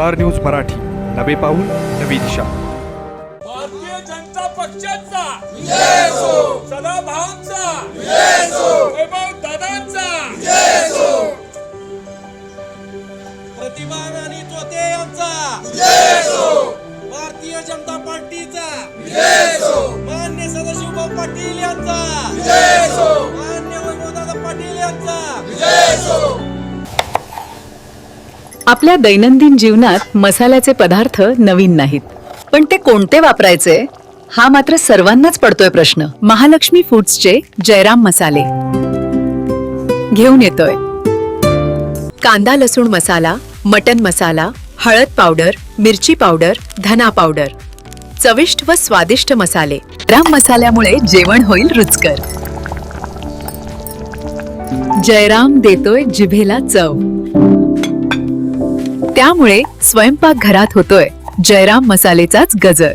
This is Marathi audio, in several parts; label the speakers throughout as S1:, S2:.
S1: Star News Marathi. नवे पाऊल नवी दिशा.
S2: भारतीय जनता पक्षाचा. सदाभाऊंचा. वैभव दादांचा.
S3: प्रतिमान आणि तोते यांचा. भारतीय जनता पार्टीचा. मान्य सदाशिवभाऊ पाटील यांचा.
S4: आपल्या दैनंदिन जीवनात मसाल्याचे पदार्थ नवीन नाहीत. पण ते कोणते वापरायचे? हा मात्र सर्वांनाच पडतोय प्रश्न. महालक्ष्मी फूड्सचे जयराम मसाले. घेऊन येतोय. कांदा लसूण मसाला मटन मसाला हळद पावडर मिरची पावडर धना पावडर. चविष्ट व स्वादिष्ट मसाले. जयराम मसाल्यामुळे जेवण होईल रुचकर. जयराम देतोय जिभेला चव. त्यामुळे स्वयंपाक घरात होतोय. जयराम मसालेचाच गजर.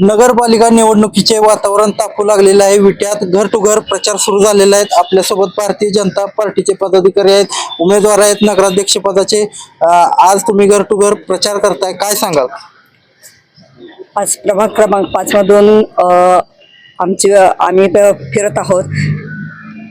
S5: नगरपालिका निवडणुकीचे वातावरण तापू लागलेलं आहे. विट्यात घर टू घर प्रचार सुरू झालेला आहे. आपल्यासोबत भारतीय जनता पार्टीचे पदाधिकारी आहेत. उमेदवार आहेत. नगराध्यक्ष पदाचे. आज तुम्ही घर टू घर प्रचार करताय. काय सांगाल?
S6: आज प्रभाग क्रमांक पाच मधून आमची आम्ही फिरत आहोत.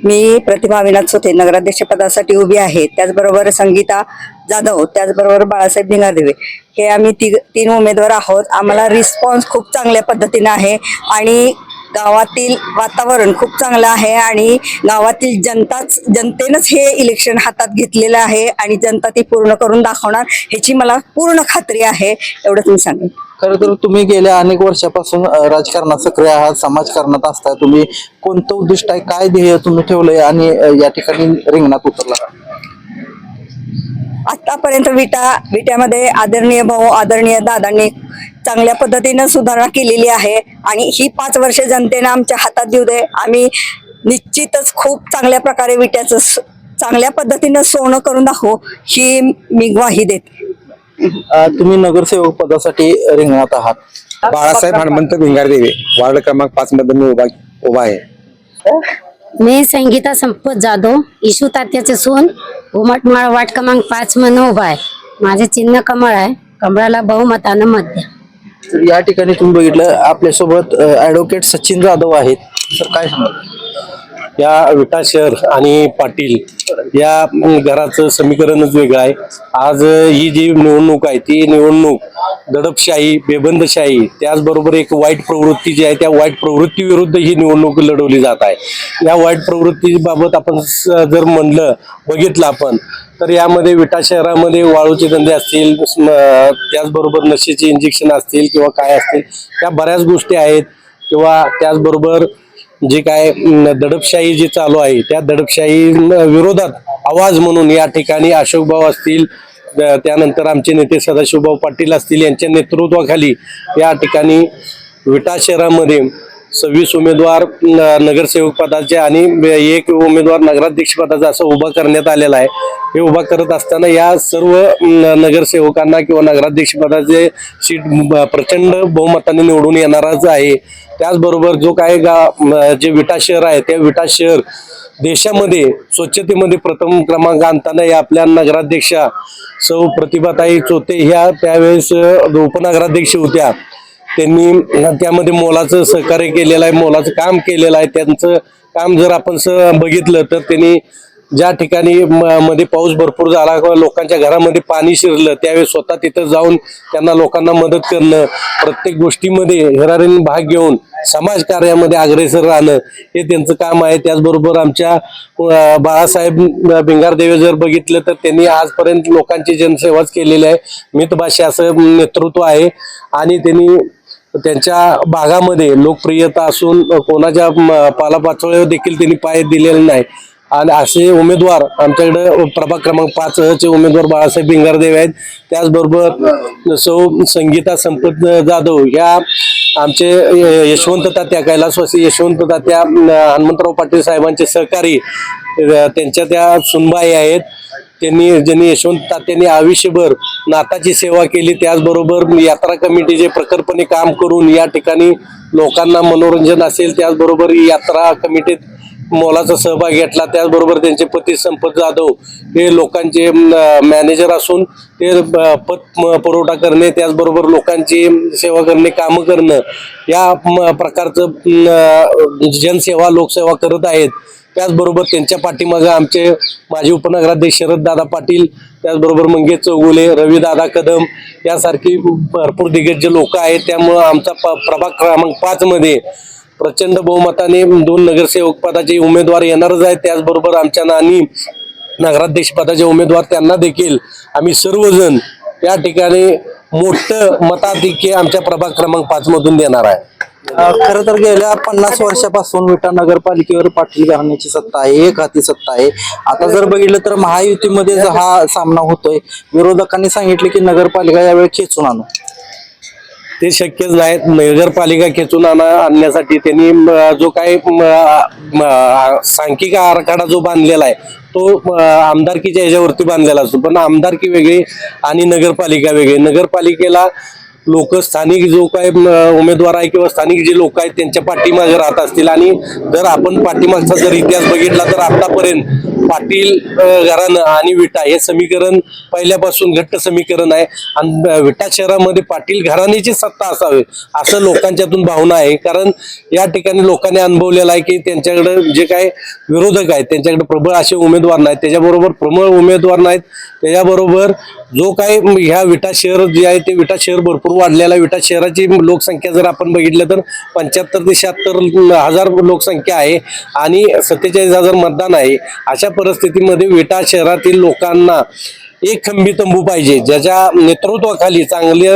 S6: मी प्रतिभा अविनाथ सोते. नगराध्यक्ष पदासाठी उभी आहे. त्याचबरोबर संगीता जाधव त्याचबरोबर बाळासाहेब निंगादेवे हे आम्ही ती तीन उमेदवार आहोत. आम्हाला रिस्पॉन्स खूप चांगल्या पद्धतीने आहे आणि गावातील वातावरण खूप चांगलं आहे आणि गावातील जनताच जनतेनंच हे इलेक्शन हातात घेतलेलं आहे आणि जनता ती पूर्ण करून दाखवणार ह्याची मला पूर्ण खात्री आहे. एवढंच मी सांगेन.
S5: खरं तर तुम्ही गेल्या अनेक वर्षापासून राजकारणात सक्रिय आहात समाजकारणात असताय. तुम्ही कोणतं उद्दिष्ट आहे? काय ध्येय तुम्ही ठेवलंय? आणि या ठिकाणी रिंगणात उतरला
S6: आतापर्यंत विटा विट्यामध्ये आदरणीय भाऊ आदरणीय दादांनी चांगल्या पद्धतीनं सुधारणा केलेली आहे. आणि ही पाच वर्ष जनतेनं आमच्या हातात देऊ दे. आम्ही निश्चितच खूप चांगल्या प्रकारे विट्याचं स- चांगल्या पद्धतीनं सोनं करून दाखवू ही मी ग्वाही देते.
S5: तुम्ही नगरसेवक पदासाठी रिंगणात आहात.
S7: बाळासाहेब हनुमंत भिंगारदेवे वार्ड क्रमांक पाच मध्ये मी उभा उभा आहे.
S8: मी संगीता संपत जाधव इशू तात्याचे सून उमटमाळ वाट क्रमांक पाच म्हणून उभा आहे. माझे चिन्ह कमळ आहे. कमळाला बहुमतानं मत द्या
S5: तर या ठिकाणी तुम्ही बघितलं आपल्यासोबत ऍडव्होकेट सचिन जाधव आहेत. तर काय सांगा
S7: या विटा शहर आणि पाटील या घराचं समीकरणच वेगळं आहे. आज ही जी निवडणूक आहे ती निवडणूक दडपशाही बेबंदशाही त्याचबरोबर एक वाईट प्रवृत्ती जी आहे त्या वाईट प्रवृत्तीविरुद्ध ही निवडणूक लढवली जात आहे. या वाईट प्रवृत्तीबाबत आपण स- जर म्हणलं बघितलं आपण तर यामध्ये विटा शहरामध्ये वाळूचे धंदे असतील त्याचबरोबर नशेचे इंजेक्शन असतील किंवा काय असतील त्या बऱ्याच गोष्टी आहेत. किंवा त्याचबरोबर जे काय दडपशाही जी चालू आहे त्या दडपशाही विरोधात आवाज म्हणून या ठिकाणी अशोकभाऊ असतील त्यानंतर आमचे नेते सदाशिवभाऊ पाटील असतील यांच्या नेतृत्वाखाली या ठिकाणी विटा शहरामध्ये सव्वीस उमेदवार नगरसेवक पदाचे आणि एक उमेदवार नगराध्यक्ष पदाचा असं उभा करण्यात आलेला आहे. हे उभा करत असताना या सर्व नगरसेवकांना किंवा नगराध्यक्ष पदाचे सीट प्रचंड बहुमताने निवडून येणारच आहे. त्याचबरोबर जो काय गा जे विटा शहर आहे त्या विटा शहर देशामध्ये स्वच्छतेमध्ये प्रथम क्रमांक आणताना या आपल्या नगराध्यक्षा सौ प्रतिभाताई चोते ह्या त्यावेळेस उपनगराध्यक्ष होत्या. त्यांनी त्यामध्ये मोलाचं सहकार्य केलेलं आहे मोलाचं काम केलेलं आहे. त्यांचं काम जर आपण स बघितलं तर त्यांनी ज्या ठिकाणी म- मध्ये पाऊस भरपूर झाला किंवा लोकांच्या घरामध्ये पाणी शिरलं त्यावेळी स्वतः तिथं जाऊन त्यांना लोकांना मदत करणं प्रत्येक गोष्टीमध्ये हिरारीने भाग घेऊन समाज कार्यामध्ये अग्रेसर राहणं हे त्यांचं काम आहे. त्याचबरोबर आमच्या बाळासाहेब भिंगारदेवे जर बघितलं तर त्यांनी आजपर्यंत लोकांची जनसेवाच केलेली आहे. मितभाषा असं नेतृत्व आहे. आणि त्यांनी त्यांच्या भागामध्ये लोकप्रियता असून कोणाच्या पालापाचोळ्यावर देखील त्यांनी पाय दिलेले नाही. आणि असे उमेदवार आमच्याकडे प्रभाग क्रमांक पाच चे उमेदवार बाळासाहेब भिंगारदेव आहेत. त्याचबरोबर सौ संगीता संपत जाधव या आमचे य- यशवंत तात्या कैलासवासी यशवंत तात्या हनुमंतराव पाटील साहेबांचे सहकारी त्यांच्या त्या सुनबाई आहेत. त्यांनी ज्यांनी यशवंत तात्यांनी आयुष्यभर नाताची सेवा केली त्याचबरोबर यात्रा कमिटीचे प्रखरपणे काम करून या ठिकाणी लोकांना मनोरंजन असेल त्याचबरोबर यात्रा कमिटीत मोलाचा सहभाग घेतला त्याचबरोबर त्यांचे पती संपत जाधव हे लोकांचे मॅनेजर असून ते पत म- पुरवठा करणे त्याचबरोबर लोकांची सेवा करणे कामं करणं या प्रकारचं जनसेवा लोकसेवा करत आहेत. त्याचबरोबर त्यांच्या पाठीमागं आमचे माजी उपनगराध्यक्ष शरददादा पाटील त्याचबरोबर मंगेश चौगुले रवीदादा कदम यासारखी भरपूर दिग्गज लोक आहेत. त्यामुळं आमचा प प्रभाग क्रमांक पाचमध्ये प्रचंड बहुमताने दोन नगरसेवक पदाचे उमेदवार येणारच आहेत. त्याचबरोबर आमच्या नानी नगराध्यक्ष पदाचे उमेदवार त्यांना देखील आम्ही सर्वजण या ठिकाणी मोठं मताधिक्य आमच्या प्रभाग क्रमांक पाचमधून देणार आहे.
S5: खर तर गेल्या पन्नास वर्षापासून विटा नगरपालिकेवर पाटील घराण्याची सत्ता आहे एक हाती सत्ता आहे. आता जर बघितलं तर महायुतीमध्ये हा सामना होतोय विरोधकांनी सांगितले की नगरपालिका यावेळी खेचून आणू.
S7: ते शक्यच नाही नगरपालिका खेचून आणा आणण्यासाठी त्यांनी जो काही सांख्यिक आराखडा जो बांधलेला आहे तो आमदारकीच्या ह्याच्यावरती बांधलेला असतो. पण आमदारकी वेगळी आणि नगरपालिका वेगळी. नगरपालिकेला लोक स्थानिक जो काय उमेदवार आहे किंवा स्थानिक जे लोक आहेत त्यांच्या पाठीमागे राहत असतील. आणि जर आपण पाठीमागचा जर इतिहास बघितला तर आतापर्यंत पाटील घराणं आणि विटा हे समीकरण पहिल्यापासून घट्ट समीकरण आहे. आणि विटा शहरामध्ये पाटील घराण्याची सत्ता असावी असं लोकांच्यातून भावना आहे. कारण या ठिकाणी लोकांनी अनुभवलेलं आहे की त्यांच्याकडे जे काय विरोधक आहेत त्यांच्याकडे प्रबळ असे उमेदवार नाहीत. त्याच्याबरोबर प्रबळ उमेदवार नाहीत. त्याच्याबरोबर जो काय ह्या विटा शहर जे आहे ते विटा शहर भरपूर वाढलेलं आहे. विटा शहराची लोकसंख्या जर आपण बघितलं तर पंच्याहत्तर ते शहात्तर हजार लोकसंख्या आहे आणि सत्तेचाळीस हजार मतदान आहे. अशा परिस्थितीमध्ये विटा शहरातील लोकांना एक खंबी तंबू पाहिजे ज्याच्या नेतृत्वाखाली चांगले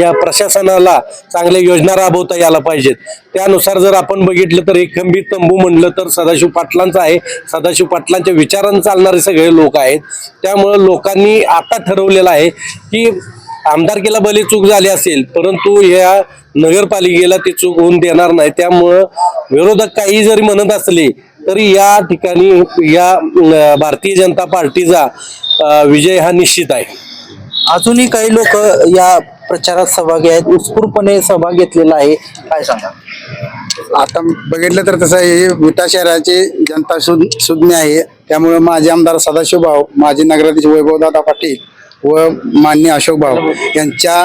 S7: या प्रशासनाला चांगल्या योजना राबवता यायला पाहिजेत. त्यानुसार जर आपण बघितलं तर एक खंबी तंबू म्हणलं तर सदाशिव पाटलांचा आहे. सदाशिव पाटलांच्या विचारानं चालणारे सगळे लोक आहेत. त्यामुळं लोकांनी आता ठरवलेलं आहे की आमदारकीला भले चूक झाली असेल परंतु या नगरपालिकेला ती चूक होऊन देणार नाही. त्यामुळं विरोधक काही जरी म्हणत असले तरी या ठिकाणी या भारतीय जनता पार्टीचा विजय हा निश्चित आहे.
S5: अजूनही काही लोक या प्रचारात सहभागी आहेत. उत्स्फूर्तपणे सहभाग घेतलेला आहे. काय सांगा?
S9: आता बघितलं तर तसं हे विटा शहराची जनता सुज्ञ सुज्ञ आहे. त्यामुळे माझे आमदार सदाशिव भाऊ माजी नगराध्यक्ष वैभवदादा पाटील व मान्य अशोक भाऊ यांच्या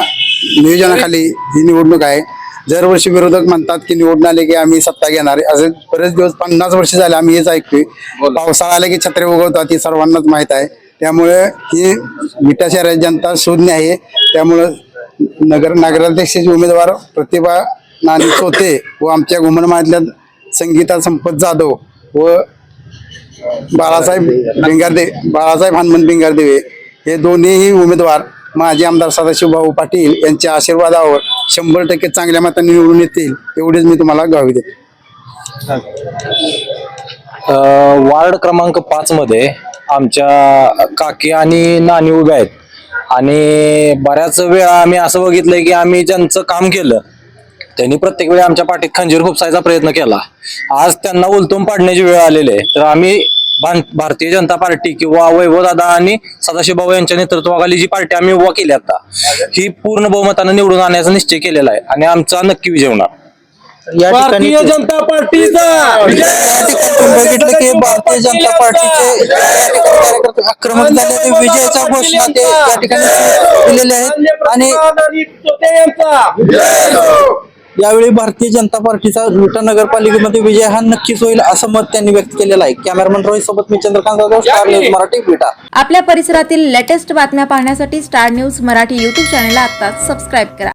S9: नियोजनाखाली ही निवडणूक आहे. दरवर्षी विरोधक म्हणतात की निवडून आले की आम्ही सत्ता घेणार. असे बरेच दिवस पन्नास वर्ष झाले आम्ही हेच ऐकतोय. पावसाळा आला की छत्रे उगवतात ही सर्वांनाच माहीत आहे. त्यामुळे ही विटा शहराची जनता सुज्ञ आहे. त्यामुळं नगर नगराध्यक्षाचे उमेदवार प्रतिभा नानी चोते व आमच्या घुमनमाळ्यातल्या संगीता संपत जाधव व बाळासाहेब भिंगारदे बाळासाहेब हनुमंत भिंगारदेवे हे दोन्हीही उमेदवार माजी आमदार सदाशिव भाऊ पाटील यांच्या आशीर्वादावर शंभर टक्के चांगल्या मतांनी निवडून येतील एवढेच मी तुम्हाला गावी देतो.
S10: वार्ड क्रमांक पाच मध्ये आमच्या काकी आणि नानी उभ्या आहेत. आणि बऱ्याच वेळा आम्ही असं बघितलंय की आम्ही ज्यांचं काम केलं त्यांनी प्रत्येक वेळी आमच्या पाठीत खंजीर खुपसायचा प्रयत्न केला. आज त्यांना उलटून पाडण्याची वेळ आलेली आहे. तर आम्ही भारतीय जनता पार्टी किंवा वैभवदादा आणि सदाशिवभाऊ यांच्या नेतृत्वाखाली जी पार्टी आम्ही उभा केली आता ही पूर्ण बहुमतानं निवडून आणण्याचा निश्चय केलेला आहे आणि आमचा नक्की विजय होणार.
S5: या ठिकाणी
S7: भारतीय जनता पार्टीचा!
S5: या ठिकाणी तुम्ही बघितलं की भारतीय जनता पार्टीचे या ठिकाणी कार्यकर्ते आक्रमक झाले ते विजयाच्या घोषणा ते या ठिकाणी दिलेल्या आहेत आणि यावेळी भारतीय जनता पार्टीचा विटा नगरपालिकेमध्ये विजय हा नक्कीच होईल असं मत त्यांनी व्यक्त केलेलं आहे. कॅमेरामन रोहित सोबत मी चंद्रकांत जाधव स्टार न्यूज मराठी विटा.
S11: आपल्या परिसरातील लेटेस्ट बातम्या पाहण्यासाठी स्टार न्यूज मराठी यूट्यूब चॅनलला आता सबस्क्राईब करा.